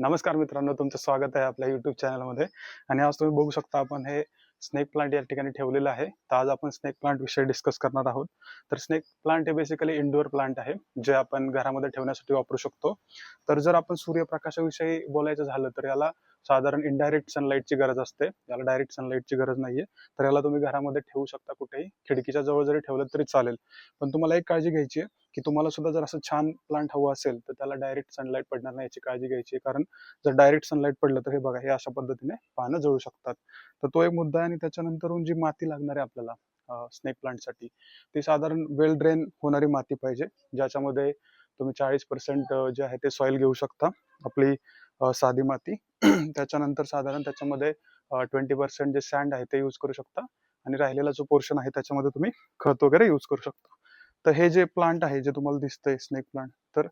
नमस्कार मित्रांनो तुमचं स्वागत आहे आपल्या युट्यूब चॅनलमध्ये आणि आज तुम्ही बघू शकता आपण हे स्नेक प्लांट या ठिकाणी ठेवलेलं आहे. तर आज आपण स्नेक प्लांट विषयी डिस्कस करणार आहोत. तर स्नेक प्लांट हे बेसिकली इंडोअर प्लांट आहे जे आपण घरामध्ये ठेवण्यासाठी वापरू शकतो. तर जर आपण सूर्यप्रकाशाविषयी बोलायचं झालं तर याला साधारण इनडायरेक्ट सनलाईटची गरज असते. याला डायरेक्ट सनलाईटची गरज नाहीये. तर याला तुम्ही घरामध्ये ठेवू शकता कुठेही. खिडकीच्या जवळ जरी ठेवलं तरी चालेल. पण तुम्हाला एक काळजी घ्यायची आहे की तुम्हाला सुद्धा जर असं छान प्लांट हवं असेल तर त्याला डायरेक्ट सनलाईट पडणार नाही याची काळजी घ्यायची आहे. कारण जर डायरेक्ट सनलाईट पडलं तर हे बघा हे अशा पद्धतीने पानं जळू शकतात. तर तो एक मुद्दा आहे आणि त्याच्यानंतरून जी माती लागणार आहे आपल्याला स्नेक प्लांटसाठी ती साधारण वेल ड्रेन होणारी माती पाहिजे ज्याच्यामध्ये तुम्ही चाळीस पर्सेंट जे आहे ते सॉइल घेऊ शकता. आपली साधी माती. त्याच्यानंतर साधारण त्याच्यामध्ये ट्वेंटी पर्सेंट जे सँड आहे ते यूज करू शकता. आणि राहिलेला जो पोर्शन आहे त्याच्यामध्ये तुम्ही खत वगैरे यूज करू शकता. तर हे जे प्लांट आहे जे तुम्हाला दिसतंय स्नेक प्लांट तर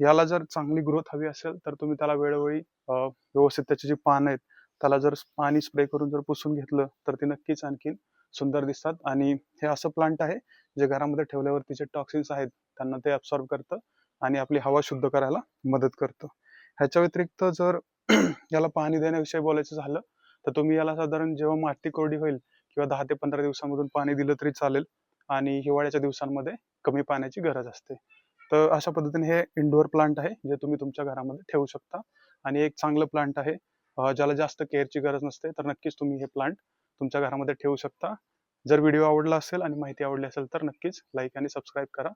याला जर चांगली ग्रोथ हवी असेल तर तुम्ही त्याला वेळोवेळी व्यवस्थित त्याची जी पानं आहेत त्याला जर पाणी स्प्रे करून जर पुसून घेतलं तर ते नक्कीच आणखीन सुंदर दिसतात. आणि हे असं प्लांट आहे जे घरामध्ये ठेवल्यावरती जे टॉक्सिन्स आहेत त्यांना ते अब्सॉर्ब करतं आणि आपली हवा शुद्ध करायला मदत करतं. ह्याच्या व्यतिरिक्त जर याला पाणी देण्याविषयी बोलायचं झालं तर तुम्ही याला साधारण जेव्हा माती कोरडी होईल किंवा दहा ते पंधरा दिवसांमधून पाणी दिलं तरी चालेल आणि हिवाळ्याच्या दिवसांमध्ये कमी पाण्याची गरज असते. तर अशा पद्धतीने हे इनडोअर प्लांट आहे जे तुम्ही तुमच्या घरामध्ये ठेवू शकता आणि एक चांगलं प्लांट आहे ज्याला जास्त केअरची गरज नसते तर नक्कीच तुम्ही हे प्लांट तुमच्या घरामध्ये ठेवू शकता. जर व्हिडिओ आवडला असेल आणि माहिती आवडली असेल तर नक्कीच लाईक आणि सबस्क्राईब करा.